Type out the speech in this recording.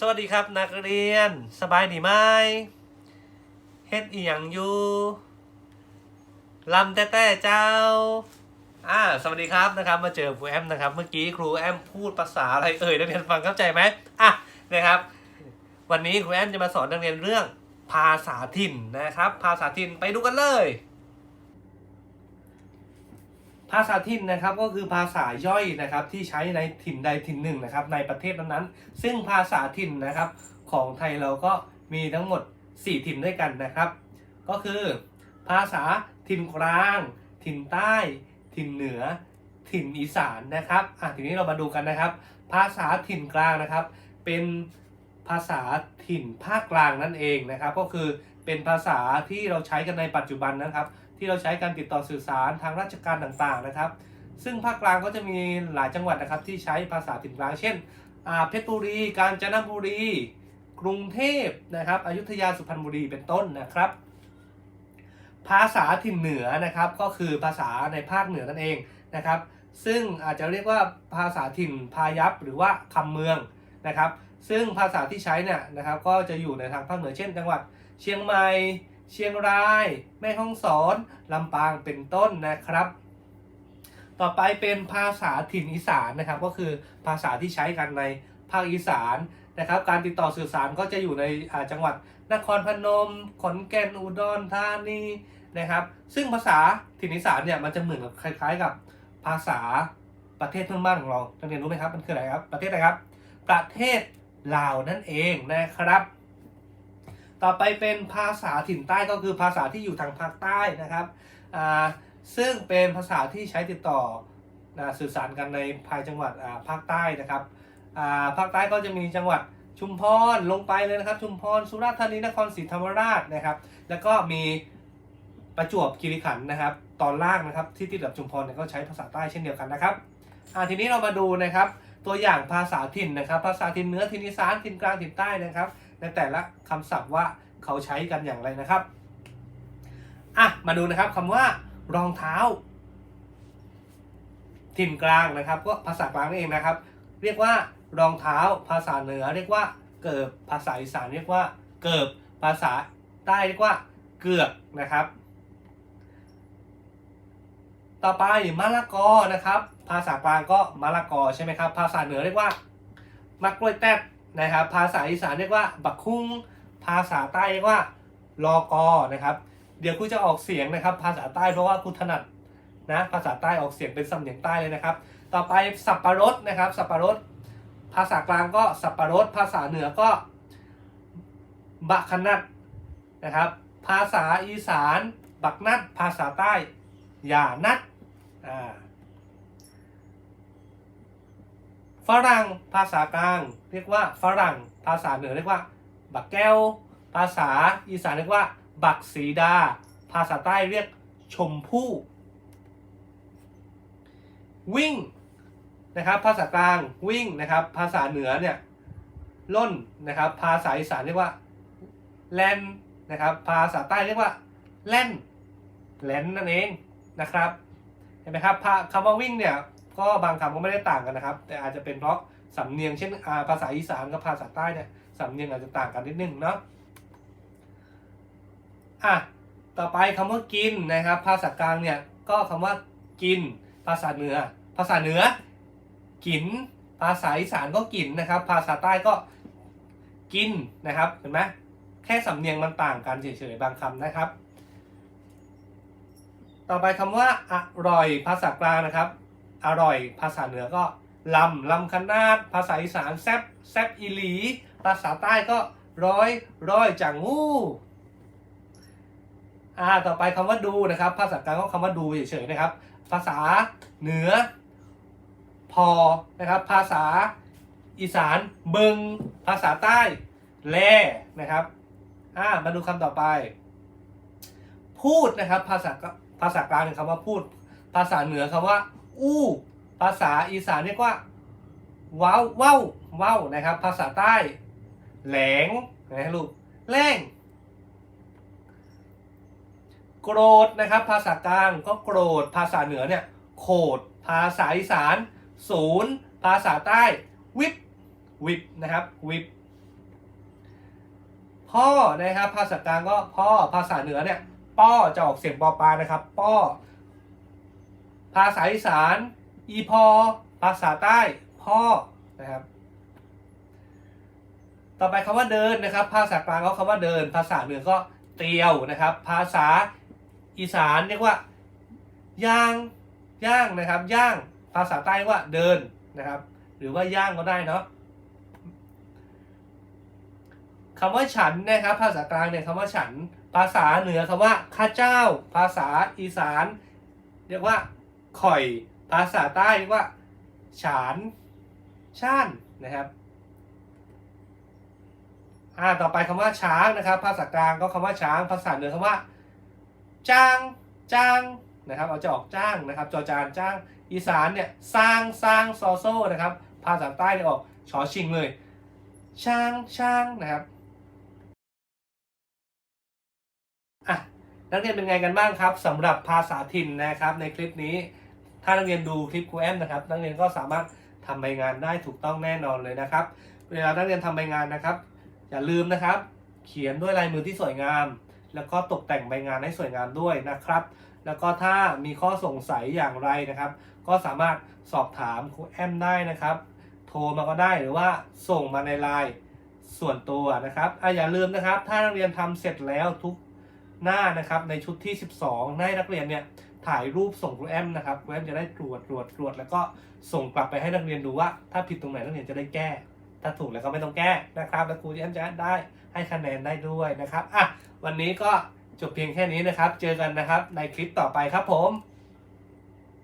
สวัสดีครับนักเรียนสบายดีไหมเฮ็ดอีหยังอยู่ลำแต่แต่เจ้าอ่าสวัสดีครับนะครับมาเจอครูแอมนะครับ เมื่อกี้ครูแอมพูดภาษาอะไรเอ่ยนักเรียนฟังเข้าใจไหมอะนะครับ วันนี้ครูแอมจะมาสอนนักเรียนเรื่องภาษาถิ่นนะครับ ภาษาถิ่นไปดูกันเลย ภาษาถิ่นนะครับก็คือภาษาย่อยนะครับที่ใช้ในถิ่นใดถิ่นหนึ่งนะครับในประเทศนั้นๆซึ่งภาษาถิ่นนะครับของไทยเราก็มีทั้งหมด 4 ถิ่นด้วยกันนะครับ ก็คือภาษาถิ่นกลาง ถิ่นใต้ ถิ่นเหนือ ถิ่นอีสานนะครับอะทีนี้เรามาดูกันนะครับ ภาษาถิ่นกลางนะครับ เป็นภาษาถิ่นภาคกลางนั่นเองนะครับ ก็คือ เป็นภาษาที่เราใช้กันในปัจจุบันนะครับ ที่เราใช้การติดต่อสื่อสารทางราชการต่างๆนะครับ ซึ่งภาคกลางก็จะมีหลายจังหวัดนะครับที่ใช้ภาษาถิ่นกลาง เช่นเพชรบุรี กาญจนบุรี กรุงเทพนะครับอยุธยาสุพรรณบุรีเป็นต้นนะครับ ภาษาถิ่นเหนือนะครับก็คือภาษาในภาคเหนือนั่นเองนะครับ ซึ่งอาจจะเรียกว่าภาษาถิ่นพายัพหรือว่าคำเมืองนะครับ ซึ่งภาษาที่ใช้เนี่ยนะครับก็จะอยู่ในทางภาคเหนือเช่น จังหวัดเชียงใหม่ เชียงราย แม่ฮ่องสอนลำปางเป็นต้นนะครับ ต่อไปเป็นภาษาถิ่นอีสานนะครับ ก็คือภาษาที่ใช้กันในภาคอีสานนะครับ การติดต่อสื่อสารก็จะอยู่ในจังหวัดนครพนม ขอนแก่น อุดรธานีนะครับ ซึ่งภาษาถิ่นอีสานเนี่ยมันจะเหมือนกับคล้าย ๆ กับภาษาประเทศเพื่อนบ้านของเรานักเรียนรู้ไหมครับ มันคืออะไรครับ ประเทศอะไรครับ ประเทศ ลาวนั่นเองนะครับ ต่อไปเป็นภาษาถิ่นใต้ก็คือภาษาที่อยู่ทางภาคใต้นะครับอ่าซึ่งเป็นภาษาที่ใช้ติดต่อนะสื่อสารกันในภายจังหวัดอ่าภาคใต้นะครับอ่าภาคใต้ก็จะมีจังหวัดชุมพรลงไปเลยนะครับ ชุมพรสุราษฎร์ธานีนครศรีธรรมราชนะครับ แล้วก็มีประจวบคีรีขันธ์นะครับ ตอนล่างนะครับที่ติดกับชุมพรเนี่ยก็ใช้ภาษาใต้เช่นเดียวกันนะครับอ่าทีนี้เรามาดูนะครับ ตัวอย่างภาษาถิ่นนะครับ ภาษาถิ่นเหนือถิ่นอีสานถิ่นกลางถิ่นใต้นะครับ ในแต่ละคำศัพท์ว่าเขาใช้กันอย่างไรนะครับอะมาดูนะครับคำว่ารองเท้า ถิ่นกลางนะครับ ก็ภาษากลางนั่นเองนะครับ เรียกว่ารองเท้าภาษาเหนือ เรียกว่าเกิบภาษาอีสานเรียกว่าเกิบภาษาใต้เรียกว่าเกือกนะครับ ต่อไปมะละกอนะครับ ภาษากลางก็มะละกอใช่ไหมครับ ภาษาเหนือเรียกว่ามักล้วยแตดนะครับ ภาษาอีสานเรียกว่าบักคุ้ง ภาษาใต้เรียกว่าลอกอนะครับ เดี๋ยวครูจะออกเสียงนะครับ ภาษาใต้เพราะว่าครูถนัดนะภาษาใต้ออกเสียงเป็นสำเนียงใต้เลยนะครับ ต่อไปสับปะรดนะครับ สับปะรด ภาษากลางก็สับปะรด ภาษาเหนือก็บะขนัดนะครับ ภาษาอีสาน บักนัด ภาษาใต้อย่านัด ฝรั่งภาษากลาง เรียกว่าฝรั่ง ภาษาเหนือเรียกว่า บักแก้ว ภาษาอีสานเรียกว่า บักสีดา ภาษาใต้เรียกชมพู่วิ่งนะครับภาษากลางวิ่งนะครับ ภาษาเหนือเนี่ยล่นนะครับ ภาษาอีสานเรียกว่าแลนนะครับ ภาษาใต้เรียกว่าแล่นแล่นนั่นเองนะครับ ห็นไหมครับคำว่าวิ่งเนี่ยก็บางคำก็ไม่ได้ต่างกันนะครับ แต่อาจจะเป็นเพราะสำเนียงเช่นภาษาอีสานกับภาษาใต้เนี่ยสำเนียงอาจจะต่างกันนิดนึงเนาะอะต่อไปคำว่ากินนะครับ ภาษากลางเนี่ยก็คำว่ากิน ภาษาเหนือ ภาษาเหนือ กิน ภาษาอีสานก็กินนะครับ ภาษาใต้ก็กินนะครับเห็นไหมแค่สำเนียงมันต่างกันเฉยๆบางคำนะครับ ต่อไปคำว่าอร่อยภาษากลางนะครับ อร่อยภาษาเหนือก็ลำลำคนาด ภาษาอีสานแซบแซบอีหลี ภาษาใต้ก็ร้อยร้อยจังงูอ่าต่อไปคำว่าดูนะครับ ภาษากลางก็คำว่าดูเฉยๆนะครับ ภาษาเหนือ พอนะครับ ภาษาอีสานเบิงภาษาใต้แลนะครับอ่ามาดูคำต่อไป พูดนะครับ ภาษา ภาษากลางเป็นคำว่าพูด ภาษาเหนือคำว่า อู้ ภาษาอีสานเรียกว่าว้าวว้าวว้าวนะครับ ภาษาใต้ แหลงนะลูกแรงโกรธนะครับ ภาษากลางก็โกรธ ภาษาเหนือเนี่ยโขด ภาษาอีสาน ศูนย์ ภาษาใต้ วิบวิบนะครับ วิบพ่อนะครับ ภาษากลางก็พ่อ ภาษาเหนือเนี่ย ป้อจะออกเสียงปอปานะครับ ป้อ ภาษาอีสาน อีพอ ภาษาใต้ พ่อนะครับ ต่อไปคำว่าเดินนะครับ ภาษากลางก็คำว่าเดิน ภาษาเหนือก็เตียวนะครับ ภาษาอีสานเรียกว่าย่างย่างนะครับย่างภาษาใต้กว่าเดินนะครับ หรือว่าย่างก็ได้เนาะคำว่าฉันนะครับ ภาษากลางเนี่ยคำว่าฉัน ภาษาเหนือคำว่าข้าเจ้า ภาษาอีสาน เรียกว่าข่อย ภาษาใต้เรียกว่า ฉานช่านนะครับอ่าต่อไปคำว่าช้างนะครับ ภาษากลางก็คำว่าช้าง ภาษาเหนือคำว่า จ้างจ้างนะครับเอาจะออกจ้างนะครับจอจานจ้างอีสานเนี่ยสร้างสร้างซอโซ่นะครับ ภาษาใต้เนี่ยออกชอชิงเลยช่างช่างนะครับ นักเรียนเป็นไงกันบ้างครับสำหรับภาษาถิ่นนะครับ ในคลิปนี้ ถ้านักเรียนดูคลิปครูแอมนะครับ นักเรียนก็สามารถทำใบงานได้ถูกต้องแน่นอนเลยนะครับ เวลานักเรียนทำใบงานนะครับ อย่าลืมนะครับ เขียนด้วยลายมือที่สวยงาม แล้วก็ตกแต่งใบงานให้สวยงามด้วยนะครับ แล้วก็ถ้ามีข้อสงสัยอย่างไรนะครับ ก็สามารถสอบถามครูแอมได้นะครับ โทรมาก็ได้หรือว่าส่งมาในไลน์ส่วนตัวนะครับอะอย่าลืมนะครับ ถ้านักเรียนทำเสร็จแล้วทุก หน้านะครับในชุดที่ 12 ให้นักเรียนเนี่ยถ่ายรูปส่งครูแอมนะครับครูแอมจะได้ตรวจตรวจตรวจแล้วก็ส่งกลับไปให้นักเรียนดูว่า ถ้าผิดตรงไหนนักเรียนจะได้แก้ ถ้าถูกแล้วก็ไม่ต้องแก้นะครับ แล้วครูแอมจะได้ให้คะแนนได้ด้วยนะครับอะวันนี้ก็จบเพียงแค่นี้นะครับ เจอกันนะครับในคลิปต่อไปครับผม